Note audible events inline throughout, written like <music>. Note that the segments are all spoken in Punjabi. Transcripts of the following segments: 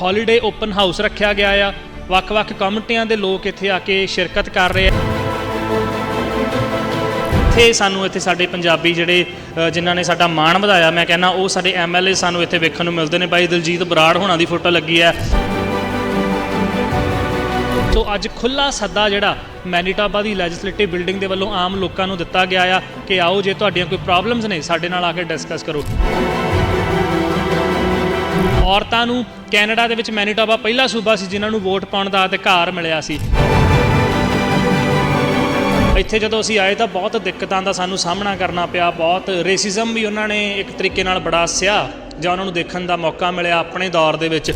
ਹੌਲੀਡੇ ਓਪਨ ਹਾਊਸ ਰੱਖਿਆ ਗਿਆ ਆ। ਵੱਖ-ਵੱਖ ਕਮਿਊਨਿਟੀਆਂ ਦੇ ਲੋਕ ਇੱਥੇ ਆ ਕੇ ਸ਼ਿਰਕਤ ਕਰ ਰਹੇ ਆ। ਇੱਥੇ ਸਾਨੂੰ ਇੱਥੇ ਸਾਡੇ ਪੰਜਾਬੀ ਜਿਹੜੇ ਜਿਨ੍ਹਾਂ ਨੇ ਸਾਡਾ ਮਾਣ ਵਧਾਇਆ, ਮੈਂ ਕਹਿੰਦਾ ਉਹ ਸਾਡੇ ਐਮਐਲਏ ਸਾਨੂੰ ਇੱਥੇ ਵੇਖਣ ਨੂੰ ਮਿਲਦੇ ਨੇ। ਬਾਈ ਦਿਲਜੀਤ ਬਰਾੜ ਹੋਣਾ ਦੀ ਫੋਟੋ ਲੱਗੀ ਹੈ। ਸੋ ਅੱਜ ਖੁੱਲਾ ਸੱਦਾ ਜਿਹੜਾ ਮੈਨੀਟਾਬਾ ਦੀ ਲੈਜਿਸਲੇਟਿਵ ਬਿਲਡਿੰਗ ਦੇ ਵੱਲੋਂ ਆਮ ਲੋਕਾਂ ਨੂੰ ਦਿੱਤਾ ਗਿਆ ਆ ਕਿ ਆਓ ਜੇ ਤੁਹਾਡੀਆਂ ਕੋਈ ਪ੍ਰੋਬਲਮਸ ਨੇ, ਸਾਡੇ ਨਾਲ ਆ ਕੇ ਡਿਸਕਸ ਕਰੋ। ਔਰਤਾਂ ਨੂੰ ਕੈਨੇਡਾ ਦੇ ਵਿੱਚ ਮੈਨੀਟੋਬਾ ਪਹਿਲਾ ਸੂਬਾ ਸੀ, ਜਿਨ੍ਹਾਂ ਨੂੰ ਵੋਟ ਪਾਉਣ ਦਾ ਅਧਿਕਾਰ ਮਿਲਿਆ ਸੀ। ਇੱਥੇ ਜਦੋਂ ਅਸੀਂ ਆਏ ਤਾਂ ਬਹੁਤ ਦਿੱਕਤਾਂ ਦਾ ਸਾਨੂੰ ਸਾਹਮਣਾ ਕਰਨਾ ਪਿਆ, ਬਹੁਤ ਰੇਸਿਜ਼ਮ ਵੀ ਉਹਨਾਂ ਨੇ ਇੱਕ ਤਰੀਕੇ ਨਾਲ ਬੜਾ ਸਿਆ ਜਾਂ ਉਹਨਾਂ ਨੂੰ ਦੇਖਣ ਦਾ ਮੌਕਾ ਮਿਲਿਆ ਆਪਣੇ ਦੌਰ ਦੇ ਵਿੱਚ।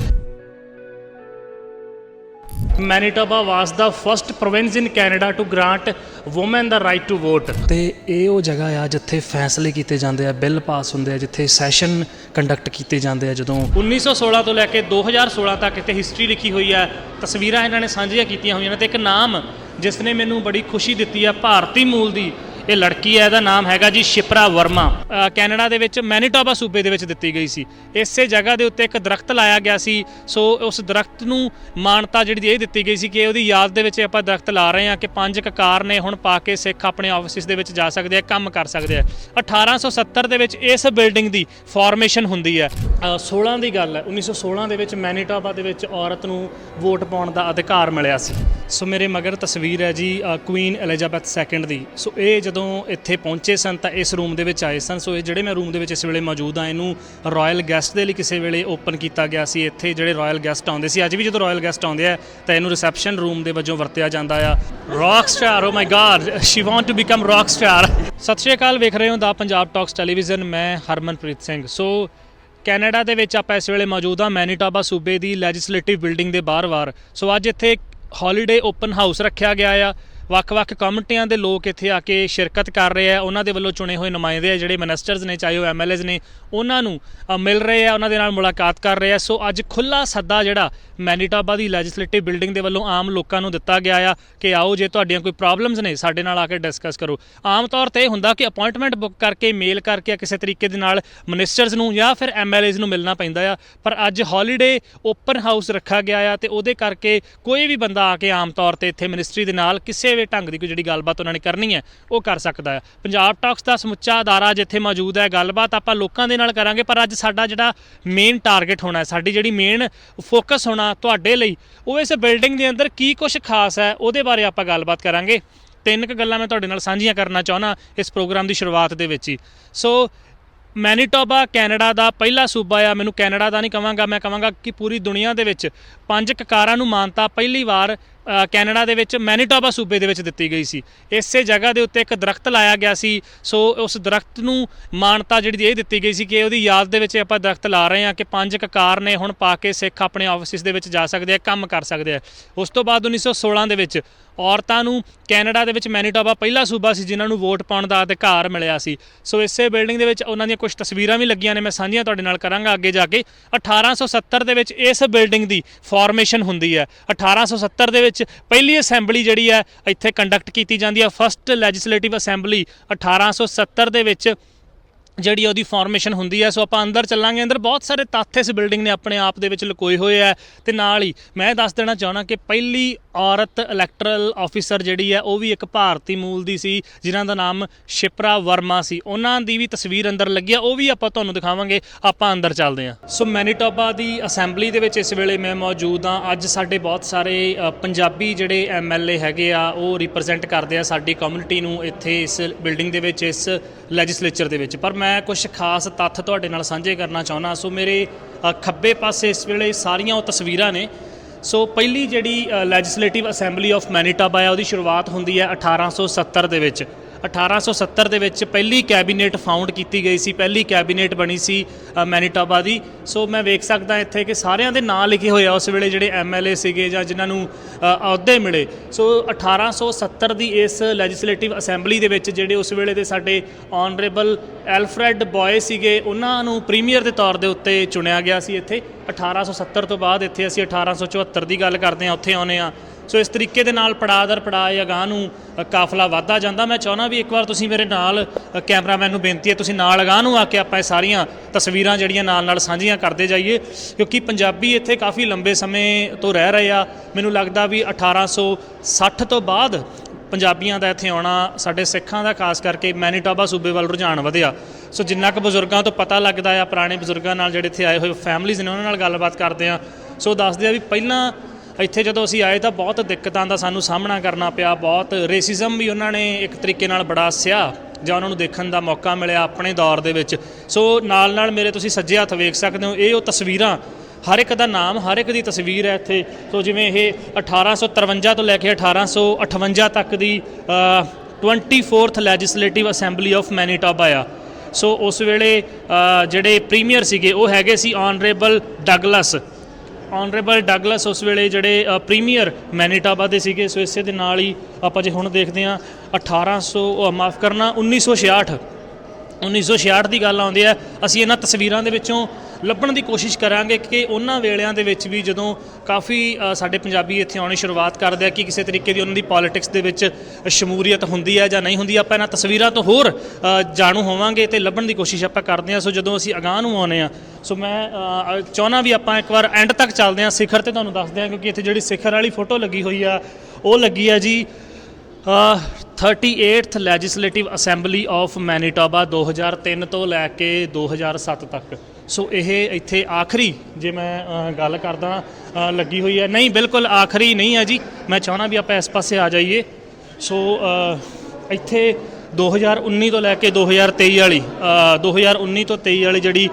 Manitoba was the first province in Canada to grant women the right to vote ਤੇ ਇਹ ਉਹ ਜਗ੍ਹਾ ਆ ਜਿੱਥੇ ਫੈਸਲੇ ਕੀਤੇ ਜਾਂਦੇ ਆ ਬਿੱਲ ਪਾਸ ਹੁੰਦੇ ਆ ਜਿੱਥੇ ਸੈਸ਼ਨ ਕੰਡਕਟ ਕੀਤੇ ਜਾਂਦੇ ਆ ਜਦੋਂ 1916 ਤੋਂ ਲੈ ਕੇ 2016 ਤੱਕ ਇੱਥੇ ਹਿਸਟਰੀ ਲਿਖੀ ਹੋਈ ਹੈ ਤਸਵੀਰਾਂ ਇਹਨਾਂ ਨੇ ਸਾਂਝੀਆਂ ਕੀਤੀਆਂ ਹੋਈਆਂ ਨੇ ਤੇ ਇੱਕ ਨਾਮ ਜਿਸ ਨੇ ਮੈਨੂੰ ਬੜੀ ਖੁਸ਼ੀ ਦਿੱਤੀ ਹੈ ਭਾਰਤੀ ਮੂਲ ਦੀ ਇਹ ਲੜਕੀ ਹੈ ਇਹਦਾ ਨਾਮ ਹੈਗਾ ਜੀ ਸ਼ਿਪਰਾ ਵਰਮਾ। ਅ, ਕੈਨੇਡਾ ਦੇ ਵਿੱਚ ਮੈਨੀਟੋਬਾ ਸੂਬੇ ਦੇ ਵਿੱਚ ਦਿੱਤੀ ਗਈ ਸੀ। ਇਸੇ ਜਗ੍ਹਾ ਦੇ ਉੱਤੇ ਇੱਕ ਦਰਖਤ ਲਾਇਆ ਗਿਆ ਸੀ। ਸੋ ਉਸ ਦਰਖਤ ਨੂੰ ਮਾਨਤਾ ਜਿਹੜੀ ਇਹ ਦਿੱਤੀ ਗਈ ਸੀ ਕਿ ਉਹਦੀ ਯਾਦ ਦੇ ਵਿੱਚ ਆਪਾਂ ਦਰਖਤ ਲਾ ਰਹੇ ਹਾਂ ਕਿ ਪੰਜ ਕਕਾਰ ਨੇ ਹੁਣ ਪਾ ਕੇ ਸਿੱਖ ਆਪਣੇ ਆਫਿਸ ਦੇ ਵਿੱਚ ਜਾ ਸਕਦੇ ਆ ਕੰਮ ਕਰ ਸਕਦੇ ਆ। 1870 ਦੇ ਵਿੱਚ ਇਸ ਬਿਲਡਿੰਗ ਦੀ ਫਾਰਮੇਸ਼ਨ ਹੁੰਦੀ ਹੈ। ਅ, 16 ਦੀ ਗੱਲ ਹੈ। 1916 ਦੇ ਵਿੱਚ ਮੈਨੀਟੋਬਾ ਦੇ ਵਿੱਚ ਔਰਤ ਨੂੰ ਵੋਟ ਪਾਉਣ ਦਾ ਅਧਿਕਾਰ ਮਿਲਿਆ ਸੀ। ਸੋ ਮੇਰੇ ਮਗਰ ਤਸਵੀਰ ਹੈ ਜੀ ਕੁਈਨ ਐਲਿਜ਼ਾਬੈਥ ਸੈਕੰਡ ਦੀ। ਸੋ ਇਹ ਜਦੋਂ ਇੱਥੇ ਪਹੁੰਚੇ ਸਨ ਤਾਂ ਇਸ ਰੂਮ ਦੇ ਵਿੱਚ ਆਏ ਸਨ। ਸੋ ਇਹ ਜਿਹੜੇ ਮੈਂ ਰੂਮ ਦੇ ਵਿੱਚ ਇਸ ਵੇਲੇ ਮੌਜੂਦ ਆ ਇਹਨੂੰ ਰਾਇਲ ਗੈਸਟ ਦੇ ਲਈ ਕਿਸੇ ਵੇਲੇ ਓਪਨ ਕੀਤਾ ਗਿਆ ਸੀ। ਇੱਥੇ ਜਿਹੜੇ ਰਾਇਲ ਗੈਸਟ ਆਉਂਦੇ ਸੀ, ਅੱਜ ਵੀ ਜਦੋਂ ਰਾਇਲ ਗੈਸਟ ਆਉਂਦੇ ਆ, ਤਾਂ ਇਹਨੂੰ ਰਿਸੈਪਸ਼ਨ ਰੂਮ ਦੇ ਵਜੋਂ ਵਰਤਿਆ ਜਾਂਦਾ ਆ। Rock star oh my God she want to become rock star ਸਤਿ ਸ਼੍ਰੀ ਅਕਾਲ, ਵੇਖ ਰਹੇ ਹੋ ਦਾ ਪੰਜਾਬ ਟਾਕਸ ਟੈਲੀਵਿਜ਼ਨ ਮੈਂ ਹਰਮਨਪ੍ਰੀਤ ਸਿੰਘ। ਸੋ ਕੈਨੇਡਾ ਦੇ ਵਿੱਚ ਆਪਾਂ ਇਸ ਵੇਲੇ ਮੌਜੂਦ ਆ ਮੈਨੀਟਾਬਾ ਸੂਬੇ ਦੀ ਲੈਜਿਸਲੇਟਿਵ ਬਿਲਡਿੰਗ ਦੇ ਬਾਹਰ-ਬਾਹਰ। ਸੋ ਅੱਜ ਇੱਥੇ ਹੌਲੀਡੇ ਓਪਨ ਹਾਊਸ ਰੱਖਿਆ ਗਿਆ ਆ। ਵੱਖ-ਵੱਖ ਕਮਿਟੀਆਂ ਦੇ ਲੋਕ ਇੱਥੇ ਆ ਕੇ ਸ਼ਿਰਕਤ ਕਰ ਰਹੇ ਆ। ਉਹਨਾਂ ਦੇ ਵੱਲੋਂ ਚੁਣੇ ਹੋਏ ਨੁਮਾਇੰਦੇ ਆ, ਜਿਹੜੇ ਮਿਨਿਸਟਰਸ ਨੇ, ਚਾਹੇ ਉਹ ਐਮਐਲਏਸ ਨੇ, ਉਹਨਾਂ ਨੂੰ ਮਿਲ ਰਹੇ ਆ, ਉਹਨਾਂ ਦੇ ਨਾਲ ਮੁਲਾਕਾਤ ਕਰ ਰਹੇ ਆ। ਸੋ ਅੱਜ ਖੁੱਲਾ ਸੱਦਾ ਜਿਹੜਾ ਮੈਨੀਟਾਬਾ ਦੀ ਲੈਜਿਸਲੇਟਿਵ ਬਿਲਡਿੰਗ ਦੇ ਵੱਲੋਂ ਆਮ ਲੋਕਾਂ ਨੂੰ ਦਿੱਤਾ ਗਿਆ ਆ ਕਿ ਆਓ ਜੇ ਤੁਹਾਡੀਆਂ ਕੋਈ ਪ੍ਰੋਬਲਮਸ ਨੇ, ਸਾਡੇ ਨਾਲ ਆ ਕੇ ਡਿਸਕਸ ਕਰੋ। ਆਮ ਤੌਰ ਤੇ ਇਹ ਹੁੰਦਾ ਕਿ ਅਪਾਇੰਟਮੈਂਟ ਬੁੱਕ ਕਰਕੇ ਮੇਲ ਕਰਕੇ ਕਿਸੇ ਤਰੀਕੇ ਦੇ ਨਾਲ ਮਿਨਿਸਟਰਸ ਨੂੰ ਜਾਂ ਫਿਰ ਐਮਐਲਏਸ ਨੂੰ ਮਿਲਣਾ ਪੈਂਦਾ ਆ। ਪਰ ਅੱਜ ਹੌਲੀਡੇ ਓਪਨ ਹਾਊਸ ਰੱਖਿਆ ਗਿਆ ਆ ਤੇ ਉਹਦੇ ਕਰਕੇ ਕੋਈ ਵੀ ਬੰਦਾ ਆ ਕੇ ਆਮ ਤੌਰ ਤੇ ਇੱਥੇ ਮਿਨਿਸਟਰੀ ਦੇ ਨਾਲ ਕਿਸੇ ਵੀ ਢੰਗ ਦੀ ਕੋਈ ਜਿਹੜੀ ਗੱਲਬਾਤ ਉਹਨਾਂ ਨੇ ਕਰਨੀ ਹੈ, ਉਹ ਕਰ ਸਕਦਾ ਹੈ। ਪੰਜਾਬ ਟਾਕਸ ਦਾ ਸਮੁੱਚਾ ਅਦਾਰਾ ਜਿੱਥੇ ਮੌਜੂਦ ਹੈ, ਗੱਲਬਾਤ ਆਪਾਂ ਲੋਕਾਂ ਦੇ ਨਾਲ ਕਰਾਂਗੇ, ਪਰ ਅੱਜ ਸਾਡਾ ਜਿਹੜਾ ਮੇਨ ਟਾਰਗੇਟ ਹੋਣਾ ਸਾਡੀ ਜਿਹੜੀ ਮੇਨ ਫੋਕਸ ਹੋਣਾ ਤੁਹਾਡੇ ਲਈ, ਉਹ ਇਸ ਬਿਲਡਿੰਗ ਦੇ ਅੰਦਰ ਕੀ ਕੁਝ ਖਾਸ ਹੈ, ਉਹਦੇ ਬਾਰੇ ਆਪਾਂ ਗੱਲਬਾਤ ਕਰਾਂਗੇ। ਤਿੰਨ ਕੁ ਗੱਲਾਂ ਮੈਂ ਤੁਹਾਡੇ ਨਾਲ ਸਾਂਝੀਆਂ ਕਰਨਾ ਚਾਹੁੰਦਾ ਇਸ ਪ੍ਰੋਗਰਾਮ ਦੀ ਸ਼ੁਰੂਆਤ ਦੇ ਵਿੱਚ ਹੀ। ਸੋ ਮੈਨੀਟੋਬਾ ਕੈਨੇਡਾ ਦਾ ਪਹਿਲਾ ਸੂਬਾ ਆ, ਮੈਨੂੰ ਕੈਨੇਡਾ ਦਾ ਨਹੀਂ ਕਵਾਂਗਾ, ਮੈਂ ਕਵਾਂਗਾ ਕਿ ਪੂਰੀ ਦੁਨੀਆ ਦੇ ਵਿੱਚ ਪੰਜ ਕਕਾਰਾਂ ਨੂੰ ਮਾਨਤਾ, ਪਹਿਲੀ ਵਾਰ ਅ, ਕੈਨੇਡਾ ਦੇ ਵਿੱਚ ਮੈਨੀਟੋਬਾ ਸੂਬੇ ਦੇ ਵਿੱਚ ਦਿੱਤੀ ਗਈ ਸੀ। ਇਸੇ ਜਗ੍ਹਾ ਦੇ ਉੱਤੇ ਇੱਕ ਦਰਖਤ ਲਾਇਆ ਗਿਆ ਸੀ। ਸੋ ਉਸ ਦਰਖਤ ਨੂੰ ਮਾਨਤਾ ਜਿਹੜੀ ਇਹ ਦਿੱਤੀ ਗਈ ਸੀ ਕਿ ਉਹਦੀ ਯਾਦ ਦੇ ਵਿੱਚ ਆਪਾਂ ਦਰਖਤ ਲਾ ਰਹੇ ਹਾਂ ਕਿ ਪੰਜ ਕਕਾਰ ਨੇ ਹੁਣ ਪਾ ਕੇ ਸਿੱਖ ਆਪਣੇ ਆਫਿਸ ਦੇ ਵਿੱਚ ਜਾ ਸਕਦੇ ਆ ਕੰਮ ਕਰ ਸਕਦੇ ਆ। ਉਸ ਤੋਂ ਬਾਅਦ 1916 ਦੇ ਵਿੱਚ ਔਰਤਾਂ ਨੂੰ ਕੈਨੇਡਾ ਦੇ ਵਿੱਚ ਮੈਨੀਟੋਬਾ ਪਹਿਲਾ ਸੂਬਾ ਸੀ ਜਿਨ੍ਹਾਂ ਨੂੰ ਵੋਟ ਪਾਉਣ ਦਾ ਅਧਿਕਾਰ ਮਿਲਿਆ ਸੀ। ਸੋ ਇਸੇ ਬਿਲਡਿੰਗ ਦੇ ਵਿੱਚ ਉਹਨਾਂ ਦੀਆਂ ਕੁਝ ਤਸਵੀਰਾਂ ਵੀ ਲੱਗੀਆਂ ਨੇ। ਮੈਂ ਸਾਂਝੀਆਂ ਤੁਹਾਡੇ ਨਾਲ ਕਰਾਂਗਾ ਅੱਗੇ ਜਾ ਕੇ। 1870 ਦੇ ਵਿੱਚ ਇਸ ਬਿਲਡਿੰਗ ਦੀ ਫਾਰਮੇਸ਼ਨ ਹੁੰਦੀ ਹੈ। 1870 ਦੇ ਵਿੱਚ ਪਹਿਲੀ ਅਸੈਂਬਲੀ ਜਿਹੜੀ ਹੈ, ਇੱਥੇ ਕੰਡਕਟ ਕੀਤੀ ਜਾਂਦੀ ਹੈ। ਫਸਟ ਲੈਜਿਸਲੇਟਿਵ ਅਸੈਂਬਲੀ 1870 ਦੇ ਵਿੱਚ ਜਿਹੜੀ ਉਹਦੀ ਫਾਰਮੇਸ਼ਨ ਹੁੰਦੀ ਹੈ, ਸੋ ਆਪਾਂ ਅੰਦਰ ਚੱਲਾਂਗੇ। ਅੰਦਰ ਬਹੁਤ ਸਾਰੇ ਤੱਥ ਇਸ ਬਿਲਡਿੰਗ ਨੇ ਆਪਣੇ ਆਪ ਦੇ ਵਿੱਚ ਲੁਕੋਏ ਹੋਏ ਆ। ਤੇ ਨਾਲ ਹੀ ਮੈਂ ਦੱਸ ਦੇਣਾ ਚਾਹਣਾ ਕਿ ਪਹਿਲੀ ਔਰਤ ਇਲੈਕਟਰਲ ਆਫੀਸਰ ਜਿਹੜੀ ਹੈ, ਉਹ ਵੀ ਇੱਕ ਭਾਰਤੀ ਮੂਲ ਦੀ ਸੀ, ਜਿਨ੍ਹਾਂ ਦਾ ਨਾਮ ਸ਼ਿਪਰਾ ਵਰਮਾ ਸੀ। ਉਹਨਾਂ ਦੀ ਵੀ ਤਸਵੀਰ ਅੰਦਰ ਲੱਗੀ ਆ, ਉਹ ਵੀ ਆਪਾਂ ਤੁਹਾਨੂੰ ਦਿਖਾਵਾਂਗੇ। ਆਪਾਂ ਅੰਦਰ ਚੱਲਦੇ ਹਾਂ। ਸੋ ਮੈਨੀਟੋਬਾ ਦੀ ਅਸੈਂਬਲੀ ਦੇ ਵਿੱਚ ਇਸ ਵੇਲੇ ਮੈਂ ਮੌਜੂਦ ਹਾਂ। ਅੱਜ ਸਾਡੇ ਬਹੁਤ ਸਾਰੇ ਪੰਜਾਬੀ ਜਿਹੜੇ ਐਮਐਲਏ ਹੈਗੇ ਆ, ਉਹ ਰਿਪਰੈਜ਼ੈਂਟ ਕਰਦੇ ਆ ਸਾਡੀ ਕਮਿਊਨਿਟੀ ਨੂੰ ਇੱਥੇ ਇਸ ਬਿਲਡਿੰਗ ਦੇ ਵਿੱਚ, ਇਸ ਲੈਜਿਸਲੇਚਰ ਦੇ ਵਿੱਚ। ਪਰ ਮੈਂ ਕੁਝ ਖਾਸ ਤੱਥ ਤੁਹਾਡੇ ਨਾਲ ਸਾਂਝੇ ਕਰਨਾ ਚਾਹੁੰਦਾ। ਸੋ ਮੇਰੇ ਖੱਬੇ ਪਾਸੇ ਇਸ ਵੇਲੇ ਸਾਰੀਆਂ ਉਹ ਤਸਵੀਰਾਂ ਨੇ। ਸੋ ਪਹਿਲੀ ਜਿਹੜੀ ਲੈਜਿਸਲੇਟਿਵ ਅਸੈਂਬਲੀ ਆਫ ਮੈਨੀਟਾਬਾ ਹੈ, ਉਹਦੀ ਸ਼ੁਰੂਆਤ ਹੁੰਦੀ ਹੈ 1870 ਦੇ ਵਿੱਚ। 1870 ਦੇ ਵਿੱਚ ਪਹਿਲੀ ਕੈਬਨਿਟ ਫਾਊਂਡ ਕੀਤੀ ਗਈ ਸੀ ਪਹਿਲੀ ਕੈਬਨਿਟ ਬਣੀ ਸੀ ਅ, ਮੈਨੀਟੋਬਾ ਦੀ। ਸੋ ਮੈਂ ਵੇਖ ਸਕਦਾ ਇੱਥੇ ਕਿ ਸਾਰਿਆਂ ਦੇ ਨਾਂ ਲਿਖੇ ਹੋਏ ਆ ਉਸ ਵੇਲੇ ਜਿਹੜੇ ਐਮਐਲਏ ਸੀਗੇ ਜਾਂ ਜਿਨ੍ਹਾਂ ਨੂੰ ਅਹੁਦੇ ਮਿਲੇ। ਸੋ 1870 ਦੀ ਇਸ ਲੈਜਿਸਲੇਟਿਵ ਅਸੈਂਬਲੀ ਦੇ ਵਿੱਚ ਜਿਹੜੇ ਉਸ ਵੇਲੇ ਦੇ ਸਾਡੇ ਆਨਰੇਬਲ ਐਲਫਰੈਡ ਬॉय ਸੀਗੇ ਉਹਨਾਂ ਨੂੰ ਪ੍ਰੀਮੀਅਰ ਦੇ ਤੌਰ ਦੇ ਉੱਤੇ ਚੁਣਿਆ ਗਿਆ ਸੀ ਇੱਥੇ। 1870 ਤੋਂ ਬਾਅਦ ਇੱਥੇ ਅਸੀਂ 1874 ਦੀ ਗੱਲ ਕਰਦੇ ਹਾਂ ਉੱਥੇ ਆਉਨੇ ਆ ਸੋ ਇਸ ਤਰੀਕੇ ਦੇ ਨਾਲ ਪੜਾਅ ਦਰ, ਪੜਾਅ ਅਗਾਂਹ ਨੂੰ ਕਾਫਲਾ ਵਧਦਾ ਜਾਂਦਾ। ਮੈਂ ਚਾਹੁੰਦਾ ਵੀ ਇੱਕ ਵਾਰ ਤੁਸੀਂ ਮੇਰੇ ਨਾਲ ਕੈਮਰਾਮੈਨ ਨੂੰ ਬੇਨਤੀ ਹੈ, ਤੁਸੀਂ ਨਾਲ ਅਗਾਂਹ ਨੂੰ ਆ ਕੇ ਆਪਾਂ ਇਹ ਸਾਰੀਆਂ ਤਸਵੀਰਾਂ ਜਿਹੜੀਆਂ ਨਾਲ ਨਾਲ ਸਾਂਝੀਆਂ ਕਰਦੇ ਜਾਈਏ, ਕਿਉਂਕਿ ਪੰਜਾਬੀ ਇੱਥੇ ਕਾਫੀ ਲੰਬੇ ਸਮੇਂ ਤੋਂ ਰਹਿ ਰਹੇ ਆ। ਮੈਨੂੰ ਲੱਗਦਾ ਵੀ 1860 ਤੋਂ ਬਾਅਦ ਪੰਜਾਬੀਆਂ ਦਾ ਇੱਥੇ ਆਉਣਾ, ਸਾਡੇ ਸਿੱਖਾਂ ਦਾ, ਖਾਸ ਕਰਕੇ ਮੈਨੀਟੋਬਾ, ਸੂਬੇ ਵੱਲ ਰੁਝਾਨ ਵਧਿਆ। ਸੋ ਜਿੰਨਾ ਕੁ ਬਜ਼ੁਰਗਾਂ ਤੋਂ ਪਤਾ ਲੱਗਦਾ ਆ, ਪੁਰਾਣੇ ਬਜ਼ੁਰਗਾਂ ਨਾਲ ਜਿਹੜੇ ਇੱਥੇ ਆਏ ਹੋਏ ਫੈਮਲੀਜ਼ ਨੇ ਉਹਨਾਂ ਨਾਲ ਗੱਲਬਾਤ ਕਰਦੇ ਆ। ਸੋ ਦੱਸਦੇ ਆ ਵੀ ਪਹਿਲਾਂ ਇੱਥੇ ਜਦੋਂ ਅਸੀਂ ਆਏ ਤਾਂ ਬਹੁਤ ਦਿੱਕਤਾਂ ਦਾ ਸਾਨੂੰ ਸਾਹਮਣਾ ਕਰਨਾ ਪਿਆ ਬਹੁਤ ਰੇਸਿਜ਼ਮ ਵੀ ਉਹਨਾਂ ਨੇ ਇੱਕ ਤਰੀਕੇ ਨਾਲ ਬੜਾ ਸਿਆ ਜਾਂ ਉਹਨਾਂ ਨੂੰ ਦੇਖਣ ਦਾ ਮੌਕਾ ਮਿਲਿਆ ਆਪਣੇ ਦੌਰ ਦੇ ਵਿੱਚ। ਸੋ ਨਾਲ ਨਾਲ ਮੇਰੇ ਤੁਸੀਂ ਸੱਜੇ ਹੱਥ ਵੇਖ ਸਕਦੇ ਹੋ ਇਹ ਉਹ ਤਸਵੀਰਾਂ ਹਰ ਇੱਕ ਦਾ ਨਾਮ ਹਰ ਇੱਕ ਦੀ ਤਸਵੀਰ ਹੈ ਇੱਥੇ। ਸੋ ਜਿਵੇਂ ਇਹ 1853 ਤੋਂ ਲੈ ਕੇ 1858 ਤੱਕ ਦੀ uh, 24th legislative assembly of Manitoba ਆ। ਸੋ ਉਸ ਵੇਲੇ ਅ, ਜਿਹੜੇ ਪ੍ਰੀਮੀਅਰ ਸੀਗੇ ਉਹ ਹੈਗੇ ਸੀ ਆਨਰੇਬਲ ਡਗਲਸ ਆਨਰੇਬਲ ਡਗਲਸ ਉਸ ਵੇਲੇ ਜਿਹੜੇ ਪ੍ਰੀਮੀਅਰ ਮੈਨੀਟਾਬਾ ਦੇ ਸੀਗੇ, ਸੋ ਇਸੇ ਦੇ ਨਾਲ ਹੀ ਆਪਾਂ ਜੇ ਹੁਣ ਦੇਖਦੇ ਹਾਂ 1800 ਮਾਫ ਕਰਨਾ 1966 1966 ਦੀ ਗੱਲ ਆਉਂਦੀ ਹੈ। ਅਸੀਂ ਇਹਨਾਂ ਤਸਵੀਰਾਂ ਦੇ ਵਿੱਚੋਂ ਲੱਭਣ ਦੀ ਕੋਸ਼ਿਸ਼ ਕਰਾਂਗੇ ਕਿ ਉਹਨਾਂ ਵੇਲਿਆਂ ਦੇ ਵਿੱਚ ਵੀ ਜਦੋਂ ਕਾਫੀ ਸਾਡੇ ਪੰਜਾਬੀ ਇੱਥੇ ਆਉਣੀ ਸ਼ੁਰੂਆਤ ਕਰਦੇ ਆ ਕਿ ਕਿਸੇ ਤਰੀਕੇ ਦੀ ਉਹਨਾਂ ਦੀ ਪੋਲਿਟਿਕਸ ਦੇ ਵਿੱਚ ਸ਼ਮੂਲੀਅਤ ਹੁੰਦੀ ਹੈ ਜਾਂ ਨਹੀਂ ਹੁੰਦੀ ਆਪਾਂ ਇਹਨਾਂ ਤਸਵੀਰਾਂ ਤੋਂ ਹੋਰ ਜਾਣੂ ਹੋਵਾਂਗੇ ਤੇ ਲੱਭਣ ਦੀ ਕੋਸ਼ਿਸ਼ ਆਪਾਂ ਕਰਦੇ ਆ। ਸੋ ਜਦੋਂ ਅਸੀਂ ਅਗਾਂਹ ਨੂੰ ਆਉਨੇ ਆ ਸੋ ਮੈਂ ਅ, ਚਾਹੁੰਦਾ ਵੀ ਆਪਾਂ ਇੱਕ ਵਾਰ ਐਂਡ ਤੱਕ ਚੱਲਦੇ ਆ ਸਿਖਰ ਤੇ ਤੁਹਾਨੂੰ ਦੱਸਦੇ ਆ ਕਿਉਂਕਿ ਇੱਥੇ ਜਿਹੜੀ ਸਿਖਰ ਵਾਲੀ ਫੋਟੋ ਲੱਗੀ ਹੋਈ ਆ ਉਹ ਲੱਗੀ ਆ ਜੀ uh, 38th legislative assembly of Manitoba 2003 ਤੋਂ ਲੈ ਕੇ 2007 ਤੱਕ। ਸੋ ਇਹ ਇੱਥੇ ਆਖਰੀ ਜੇ ਮੈਂ ਗੱਲ ਕਰਦਾ ਲੱਗੀ ਹੋਈ ਹੈ। ਨਹੀਂ ਬਿਲਕੁਲ ਆਖਰੀ ਨਹੀਂ ਹੈ ਜੀ। ਮੈਂ ਚਾਹੁੰਦਾ ਵੀ ਆਪਾਂ ਇਸ ਪਾਸੇ ਆ ਜਾਈਏ। ਸੋ ਅ, ਇੱਥੇ 2019 ਤੋਂ ਲੈ ਕੇ 2023 ਵਾਲੀ ਅ, 2019 ਤੋਂ 23 ਵਾਲੀ ਜਿਹੜੀ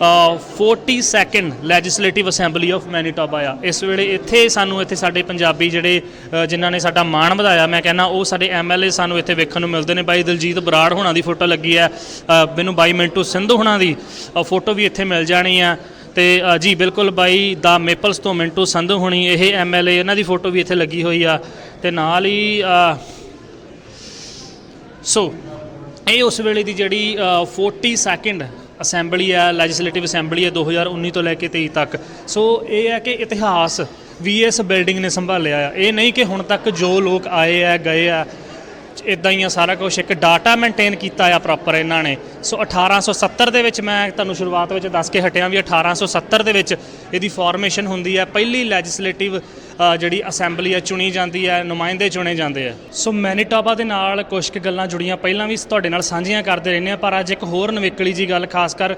42nd legislative assembly of Manitoba ਆ। ਇਸ ਵੇਲੇ ਇੱਥੇ ਸਾਨੂੰ ਇੱਥੇ ਸਾਡੇ ਪੰਜਾਬੀ ਜਿਹੜੇ ਅ, ਜਿਨ੍ਹਾਂ ਨੇ ਸਾਡਾ ਮਾਣ ਵਧਾਇਆ ਮੈਂ ਕਹਿੰਦਾ ਉਹ ਸਾਡੇ ਐਮਐਲਏ ਸਾਨੂੰ ਇੱਥੇ ਵੇਖਣ ਨੂੰ ਮਿਲਦੇ ਨੇ। ਬਾਈ ਦਲਜੀਤ ਬਰਾੜ ਹੋਣਾ ਦੀ ਫੋਟੋ ਲੱਗੀ ਹੈ। ਅ, ਮੈਨੂੰ ਬਾਈ ਮਿੰਟੂ ਸਿੰਧੂ ਹੋਣਾ ਦੀ ਫੋਟੋ ਵੀ ਇੱਥੇ ਮਿਲ ਜਾਣੀ ਆ। ਤੇ ਅ, ਜੀ ਬਿਲਕੁਲ ਬਾਈ ਦਾ ਮੇਪਲਸ ਤੋਂ ਮਿੰਟੂ ਸੰਧੂ ਹੋਣੀ ਇਹ ਐਮਐਲਏ ਇਹਨਾਂ ਦੀ ਫੋਟੋ ਵੀ ਇੱਥੇ ਲੱਗੀ ਹੋਈ ਆ। ਤੇ ਨਾਲ ਹੀ ਅ, ਸੋ ਇਹ ਉਸ ਵੇਲੇ ਦੀ ਜਿਹੜੀ ਅ, 42nd ਅਸੈਂਬਲੀ ਹੈ ਲੈਜਿਸਲੇਟਿਵ ਅਸੈਂਬਲੀ ਹੈ 2019 ਤੋਂ ਲੈ ਕੇ 23 ਤੱਕ। ਸੋ ਇਹ ਹੈ ਕਿ ਇਤਿਹਾਸ ਵੀ ਇਸ ਬਿਲਡਿੰਗ ਨੇ ਸੰਭਾਲਿਆ ਆ। ਇਹ ਨਹੀਂ ਕਿ ਹੁਣ ਤੱਕ ਜੋ ਲੋਕ ਆਏ ਆ, ਗਏ ਆ ਇਦਾਂ ਹੀ ਆ ਸਾਰਾ ਕੁਝ ਇੱਕ ਡਾਟਾ ਮੇਨਟੇਨ ਕੀਤਾ ਆ ਪ੍ਰੋਪਰ ਇਹਨਾਂ ਨੇ। ਸੋ 1870 ਦੇ ਵਿੱਚ ਮੈਂ ਤੁਹਾਨੂੰ ਸ਼ੁਰੂਆਤ ਵਿੱਚ ਦੱਸ ਕੇ ਹਟਿਆ ਵੀ 1870 ਦੇ ਵਿੱਚ ਇਹਦੀ ਫਾਰਮੇਸ਼ਨ ਹੁੰਦੀ ਹੈ ਪਹਿਲੀ ਲੈਜਿਸਲੇਟਿਵ ਜਿਹੜੀ ਅਸੈਂਬਲੀ ਹੈ ਚੁਣੀ ਜਾਂਦੀ ਹੈ ਨੁਮਾਇੰਦੇ ਚੁਣੇ ਜਾਂਦੇ ਆ। ਸੋ ਮੈਨੀਟੋਬਾ ਦੇ ਨਾਲ ਕੁਝ ਕੁ ਗੱਲਾਂ ਜੁੜੀਆਂ, ਪਹਿਲਾਂ ਵੀ ਤੁਹਾਡੇ ਨਾਲ ਸਾਂਝੀਆਂ ਕਰਦੇ ਰਹਿੰਦੇ ਆ ਪਰ ਅੱਜ ਇੱਕ ਹੋਰ ਨਵੇਕਲੀ ਜੀ ਗੱਲ, ਖਾਸ ਕਰ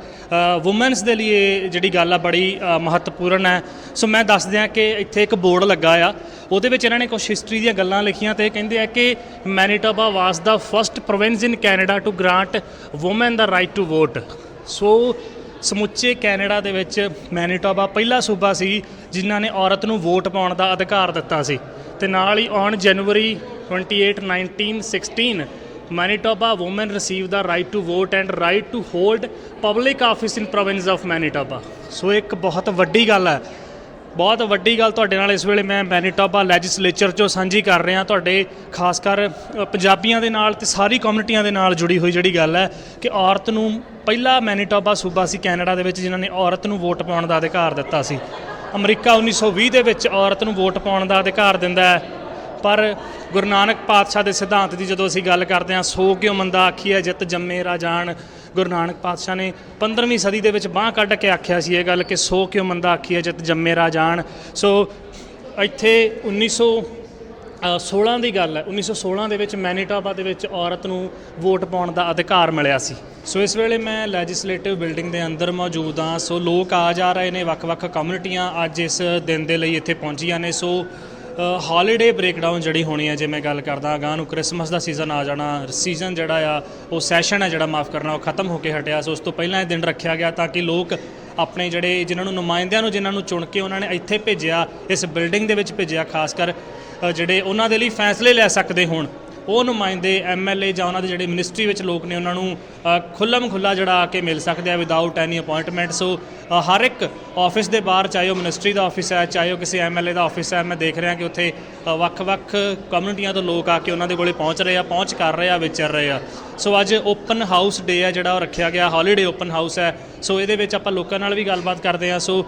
ਔਮਨਸ ਦੇ ਲਈ ਇਹ ਜਿਹੜੀ ਗੱਲ ਆ, ਬੜੀ ਮਹੱਤਵਪੂਰਨ ਹੈ। ਸੋ ਮੈਂ ਦੱਸ ਦਿਆਂ ਕਿ ਇੱਥੇ ਇੱਕ ਬੋਰਡ ਲੱਗਾ ਆ, ਉਹਦੇ ਵਿੱਚ ਇਹਨਾਂ ਨੇ ਕੁਝ ਹਿਸਟਰੀ ਦੀਆਂ ਗੱਲਾਂ ਲਿਖੀਆਂ ਤੇ ਇਹ ਕਹਿੰਦੇ ਆ ਕਿ Manitoba was the first province in Canada to grant women the right to vote so ਸਮੁੱਚੇ ਕੈਨੇਡਾ ਦੇ ਵਿੱਚ ਮੈਨੀਟੋਬਾ ਪਹਿਲਾ ਸੂਬਾ ਸੀ ਜਿਨ੍ਹਾਂ ਨੇ ਔਰਤ ਨੂੰ ਵੋਟ ਪਾਉਣ ਦਾ ਅਧਿਕਾਰ ਦਿੱਤਾ ਸੀ। ਤੇ ਨਾਲ ਹੀ on January 28 1916 Manitoba women receive the right to vote and right to hold public office in province of Manitoba so ਇੱਕ ਬਹੁਤ ਵੱਡੀ ਗੱਲ ਹੈ ਬਹੁਤ ਵੱਡੀ ਗੱਲ ਤੁਹਾਡੇ ਨਾਲ ਇਸ ਵੇਲੇ ਮੈਂ ਮੈਨੀਟੋਬਾ ਲੈਜਿਸਲੇਚਰ ਚੋਂ ਸਾਂਝੀ ਕਰ ਰਿਹਾ। ਤੁਹਾਡੇ ਖਾਸ ਕਰ ਪੰਜਾਬੀਆਂ ਦੇ ਨਾਲ ਤੇ ਸਾਰੀ ਕਮਿਊਨਿਟੀਆਂ ਦੇ ਨਾਲ ਜੁੜੀ ਹੋਈ ਜਿਹੜੀ ਗੱਲ ਹੈ ਕਿ ਔਰਤ ਨੂੰ ਪਹਿਲਾ ਮੈਨੀਟੋਬਾ ਸੂਬਾ ਸੀ ਕੈਨੇਡਾ ਦੇ ਵਿੱਚ, ਜਿਨ੍ਹਾਂ ਨੇ ਔਰਤ ਨੂੰ ਵੋਟ ਪਾਉਣ ਦਾ ਅਧਿਕਾਰ ਦਿੱਤਾ ਸੀ। ਅਮਰੀਕਾ 1920 ਦੇ ਵਿੱਚ ਔਰਤ ਨੂੰ ਵੋਟ ਪਾਉਣ ਦਾ ਅਧਿਕਾਰ ਦਿੰਦਾ ਹੈ। ਪਰ ਗੁਰੂ ਨਾਨਕ ਪਾਤਸ਼ਾਹ ਦੇ ਸਿਧਾਂਤ ਦੀ ਜਦੋਂ ਅਸੀਂ ਗੱਲ ਕਰਦੇ ਹਾਂ ਸੋ ਕਿਉ ਮੰਦਾ ਆਖੀਐ ਜਿਤ ਜੰਮੇ ਰਾਜਾਨ ਗੁਰੂ ਨਾਨਕ ਪਾਤਸ਼ਾਹ ਨੇ 15ਵੀਂ ਸਦੀ ਦੇ ਵਿੱਚ ਬਾਹ ਕੱਢ ਕੇ ਆਖਿਆ ਸੀ ਇਹ ਗੱਲ ਕਿ ਸੋ ਕਿਉ ਮੰਦਾ ਆਖੀਐ ਜਿਤ ਜੰਮੇ ਰਾਜਾਨ ਸੋ ਇੱਥੇ 1900 ਅ, 16 ਦੀ ਗੱਲ ਹੈ। 1916 ਦੇ ਵਿੱਚ ਮੈਨੀਟੋਬਾ ਦੇ ਵਿੱਚ ਔਰਤ ਨੂੰ ਵੋਟ ਪਾਉਣ ਦਾ ਅਧਿਕਾਰ ਮਿਲਿਆ ਸੀ। ਸੋ ਇਸ ਵੇਲੇ ਮੈਂ ਲੈਜਿਸਲੇਟਿਵ ਬਿਲਡਿੰਗ ਦੇ ਅੰਦਰ ਮੌਜੂਦ ਹਾਂ। ਸੋ ਲੋਕ ਆ ਜਾ ਰਹੇ ਨੇ ਵੱਖ-ਵੱਖ ਕਮਿਊਨਿਟੀਆਂ ਅੱਜ ਇਸ ਦਿਨ ਦੇ ਲਈ ਇੱਥੇ ਪਹੁੰਚੀਆਂ ਨੇ। ਸੋ ਹਾਲੀਡੇ ਬ੍ਰੇਕਡਾਊਨ ਜਿਹੜੀ ਹੋਣੀ ਹੈ ਜੇ ਮੈਂ ਗੱਲ ਕਰਦਾ, ਅਗਾਂਹ ਨੂੰ ਕ੍ਰਿਸਮਸ ਦਾ ਸੀਜ਼ਨ ਆ ਜਾਣਾ ਸੀਜ਼ਨ ਜਿਹੜਾ ਆ, ਉਹ ਸੈਸ਼ਨ ਹੈ ਜਿਹੜਾ ਮਾਫ ਕਰਨਾ, ਉਹ ਖਤਮ ਹੋ ਕੇ ਹਟਿਆ, ਸੋ ਉਸ ਤੋਂ ਪਹਿਲਾਂ ਇਹ ਦਿਨ ਰੱਖਿਆ ਗਿਆ ਤਾਂ ਕਿ ਲੋਕ ਆਪਣੇ ਜਿਹੜੇ, ਜਿਨ੍ਹਾਂ ਨੂੰ ਨੁਮਾਇੰਦਿਆਂ ਨੂੰ, ਜਿਨ੍ਹਾਂ ਨੂੰ ਚੁਣ ਕੇ ਉਹਨਾਂ ਨੇ ਇੱਥੇ ਭੇਜਿਆ, ਇਸ ਬਿਲਡਿੰਗ ਦੇ ਵਿੱਚ ਭੇਜਿਆ, ਖਾਸ ਕਰ ਜਿਹੜੇ ਉਹਨਾਂ ਦੇ ਲਈ ਫੈਸਲੇ ਲੈ ਸਕਦੇ ਹੋਣ। ਉਹ ਨੁਮਾਇੰਦੇ ਐਮਐਲਏ ਜਾਂ ਉਹਨਾਂ ਦੇ ਜਿਹੜੇ ਮਿਨਿਸਟਰੀ ਵਿੱਚ ਲੋਕ ਨੇ, ਉਹਨਾਂ ਨੂੰ ਖੁੱਲਮ ਖੁੱਲਾ ਜਿਹੜਾ ਆ ਕੇ ਮਿਲ ਸਕਦੇ ਆ ਵਿਦਆਊਟ ਐਨੀ ਅਪਾਇੰਟਮੈਂਟ ਸੋ ਹਰ ਇੱਕ ਆਫਿਸ ਦੇ ਬਾਹਰ, ਚਾਹੇ ਉਹ ਮਿਨਿਸਟਰੀ ਦਾ ਆਫਿਸ ਹੈ, ਚਾਹੇ ਉਹ ਕਿਸੇ ਐਮਐਲਏ ਦਾ ਆਫਿਸ ਹੈ, ਮੈਂ ਦੇਖ ਰਿਹਾ ਕਿ ਉੱਥੇ ਵੱਖ-ਵੱਖ ਕਮਿਊਨਿਟੀਆਂ ਤੋਂ ਲੋਕ ਆ ਕੇ ਉਹਨਾਂ ਦੇ ਕੋਲੇ ਪਹੁੰਚ ਰਹੇ ਆ, ਪਹੁੰਚ ਕਰ ਰਹੇ ਆ, ਵਿਚਰ ਰਹੇ ਆ। ਸੋ ਅੱਜ ਓਪਨ ਹਾਊਸ ਡੇ ਆ ਜਿਹੜਾ ਉਹ ਰੱਖਿਆ ਗਿਆ ਹੌਲੀਡੇ ਓਪਨ ਹਾਊਸ ਹੈ। ਸੋ ਇਹਦੇ ਵਿੱਚ ਆਪਾਂ ਲੋਕਾਂ ਨਾਲ ਵੀ ਗੱਲਬਾਤ ਕਰਦੇ ਆ। ਸੋ